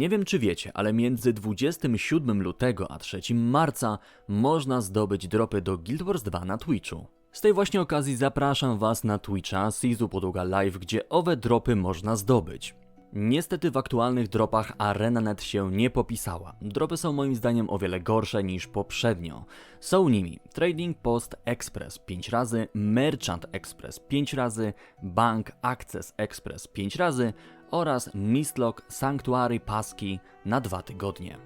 Nie wiem czy wiecie, ale między 27 lutego a 3 marca można zdobyć dropy do Guild Wars 2 na Twitchu. Z tej właśnie okazji zapraszam Was na Twitcha Sizu Podłoga Live, gdzie owe dropy można zdobyć. Niestety w aktualnych dropach ArenaNet się nie popisała. Dropy są moim zdaniem o wiele gorsze niż poprzednio. Są nimi Trading Post Express 5 razy, Merchant Express 5 razy, Bank Access Express 5 razy oraz Mistlock Sanctuary Paski na 2 tygodnie.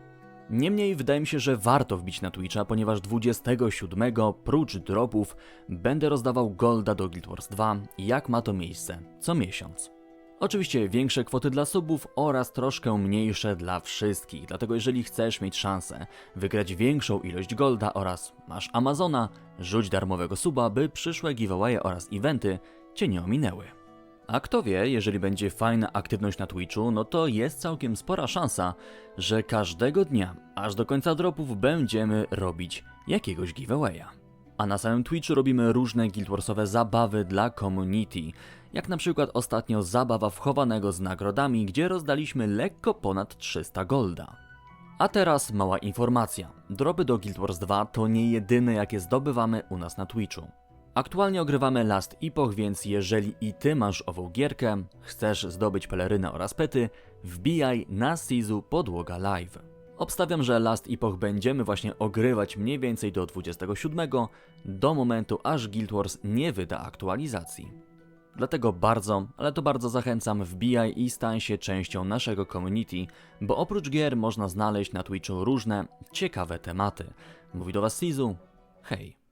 Niemniej wydaje mi się, że warto wbić na Twitcha, ponieważ 27 prócz dropów będę rozdawał golda do Guild Wars 2, jak ma to miejsce co miesiąc. Oczywiście większe kwoty dla subów oraz troszkę mniejsze dla wszystkich, dlatego jeżeli chcesz mieć szansę wygrać większą ilość golda oraz masz Amazona, rzuć darmowego suba, by przyszłe giveawaye oraz eventy Cię nie ominęły. A kto wie, jeżeli będzie fajna aktywność na Twitchu, no to jest całkiem spora szansa, że każdego dnia, aż do końca dropów będziemy robić jakiegoś giveawaya. A na samym Twitchu robimy różne Guild Warsowe zabawy dla community, jak na przykład ostatnio zabawa wchowanego z nagrodami, gdzie rozdaliśmy lekko ponad 300 golda. A teraz mała informacja. Dropy do Guild Wars 2 to nie jedyne jakie zdobywamy u nas na Twitchu. Aktualnie ogrywamy Last Epoch, więc jeżeli i ty masz ową gierkę, chcesz zdobyć pelerynę oraz pety, wbijaj na Sizu Podłoga Live. Obstawiam, że Last Epoch będziemy właśnie ogrywać mniej więcej do 27, do momentu aż Guild Wars nie wyda aktualizacji. Dlatego bardzo, ale to bardzo zachęcam, wbijaj i stań się częścią naszego community, bo oprócz gier można znaleźć na Twitchu różne ciekawe tematy. Mówi do Was Sizu, hej.